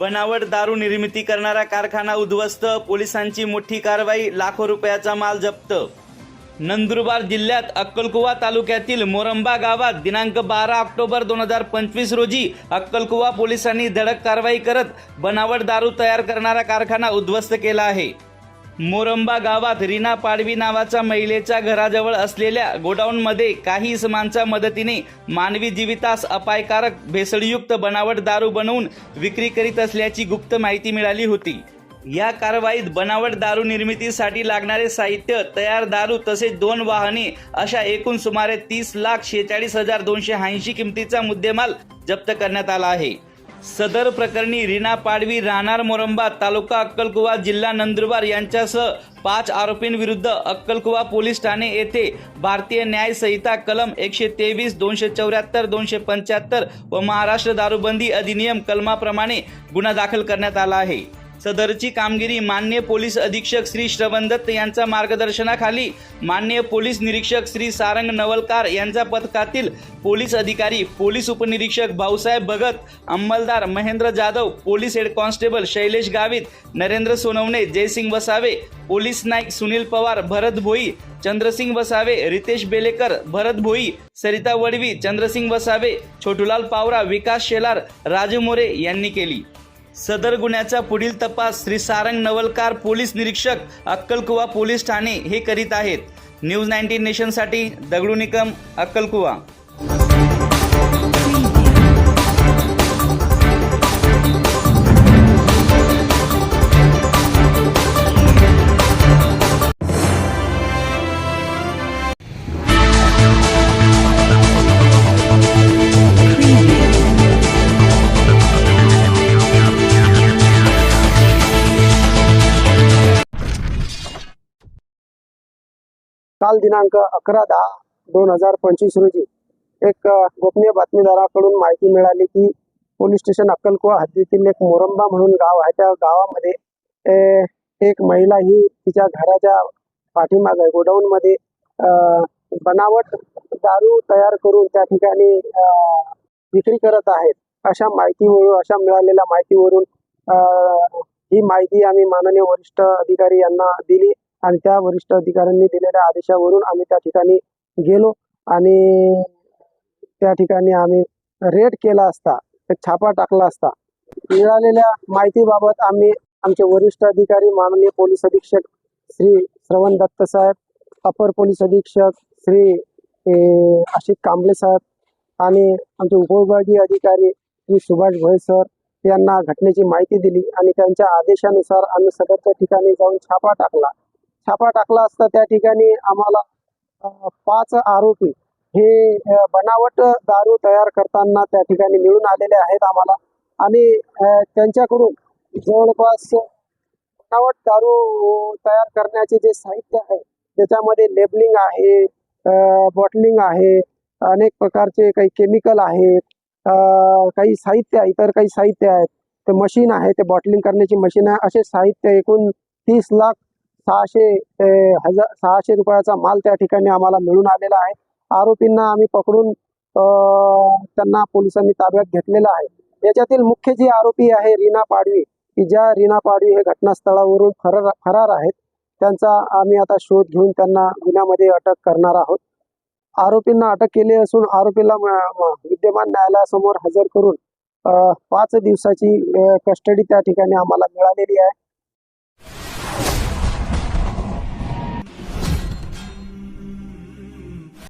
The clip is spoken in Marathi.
बनावट दारू निर्मिती करणारा कारखाना उद्ध्वस्त पोलिसांची मोठी कारवाई लाखो रुपयाचा माल जप्त. नंदुरबार जिल्ह्यात अक्कलकुवा तालुक्यातील मोरंबा गावात दिनांक बारा ऑक्टोबर दोन हजार पंचवीस रोजी अक्कलकुवा पोलिसांनी धडक कारवाई करत बनावट दारू तयार करणारा कारखाना उद्ध्वस्त केला आहे. मोरंबा गावात रीना पाडवी नावाच्या महिलेच्या घराजवळ असलेल्या गोडाऊनमध्ये काही इसमांच्या मदतीने मानवी जीवितास अपायकारक भेसळयुक्त बनावट दारू बनवून विक्री करीत असल्याची गुप्त माहिती मिळाली होती. या कारवाईत बनावट दारू निर्मितीसाठी लागणारे साहित्य तयार दारू तसेच दोन वाहने अशा एकूण सुमारे तीस लाख शेहेचाळीस हजार दोनशे ऐंशी किमतीचा मुद्देमाल जप्त करण्यात आला आहे. सदर प्रकरणी रीना पाडवी राहणार मोरंबा तालुका अक्कलकुवा जिल्हा नंदुरबार यांच्यासह पाच आरोपींविरुद्ध अक्कलकुवा पोलीस ठाणे येथे भारतीय न्याय संहिता कलम एकशे तेवीस दोनशे चौऱ्याहत्तर दोनशे पंच्याहत्तर व महाराष्ट्र दारूबंदी अधिनियम कलमाप्रमाणे गुन्हा दाखल करण्यात आला आहे. सदरची कामगिरी मान्य पोलीस अधीक्षक श्री श्रवण दत्त यांच्या मार्गदर्शनाखाली मान्य पोलीस निरीक्षक श्री सारंग नवलकार यांच्या पथकातील पोलीस अधिकारी पोलीस उपनिरीक्षक Bhausaheb Bhagat अंमलदार Mahendra Jadhav police head constable Shailesh Gavit Narendra Sonawane Jaysing Vasave police Naik Sunil Pawar Bharat Bhoi Chandrasing Vasave Ritesh Belekar Bharat Bhoi Sarita Vadvi Chandrasing Vasave Chhotulal Pawara Vikas Shelar Raju More यांनी केली. सदर गुन्ह्याचा पुढील तपास श्री सारंग नवलकार पोलीस निरीक्षक अक्कलकुवा पोलीस ठाणे हे करीत आहेत. न्यूज नाईन्टीन नेशनसाठी दगडू निकम अक्कलकुवा. काल दिनांक अकरा दहा दोन हजार पंचवीस रोजी एक गोपनीय बातमीदाराकडून माहिती मिळाली की पोलीस स्टेशन अक्कलकुवा हद्दीतील एक मोरंबा म्हणून गाव आहे. त्या गावामध्ये एक महिला ही तिच्या घराच्या पाठीमागे गोडाऊन मध्ये अ, बनावट दारू तयार करून त्या ठिकाणी विक्री करत आहेत अशा माहितीवरून अशा मिळालेल्या माहितीवरून ही माहिती आम्ही माननीय वरिष्ठ अधिकारी यांना दिली. आणि त्या वरिष्ठ अधिकाऱ्यांनी दिलेल्या आदेशावरून आम्ही त्या ठिकाणी गेलो आणि त्या ठिकाणी आम्ही रेड केला असता छापा टाकला असता. मिळालेल्या माहितीबाबत आम्ही आमचे वरिष्ठ अधिकारी माननीय पोलीस अधीक्षक श्री श्रवण दत्त साहेब अपर पोलीस अधीक्षक श्री आशित आशिष कांबळे साहेब आणि आमचे उपविभागीय अधिकारी श्री सुभाष भोय सर यांना घटनेची माहिती दिली आणि त्यांच्या आदेशानुसार आम्ही सदरच्या ठिकाणी जाऊन छापा टाकला. छापा टाकला असता त्या ठिकाणी आम्हाला पाच आरोपी हे बनावट दारू तयार करताना त्या ठिकाणी मिळून आलेले आहेत आम्हाला. आणि त्यांच्याकडून जवळपास बनावट दारू तयार करण्याचे जे साहित्य आहे त्याच्यामध्ये लेबलिंग आहे बॉटलिंग आहे अनेक प्रकारचे काही केमिकल आहेत काही साहित्य आहे इतर काही साहित्य आहेत ते मशीन आहे ते बॉटलिंग करण्याची मशीन आहे असे साहित्य एकूण तीस लाख सहाशे हजार सहाशे रुपयाचा माल त्या ठिकाणी आम्हाला मिळून आलेला आहे. आरोपींना आम्ही पकडून अ, त्यांना पोलिसांनी ताब्यात घेतलेला आहे. याच्यातील मुख्य जी आरोपी आहे रीना पाडवी की ज्या रीना पाडवी हे घटनास्थळावरून फरार फरार आहेत त्यांचा आम्ही आता शोध घेऊन त्यांना गुन्ह्यामध्ये अटक करणार आहोत. आरोपींना अटक केली असून आरोपीला विद्यमान न्यायालयासमोर हजर करून पाच दिवसाची कस्टडी त्या ठिकाणी आम्हाला मिळालेली आहे.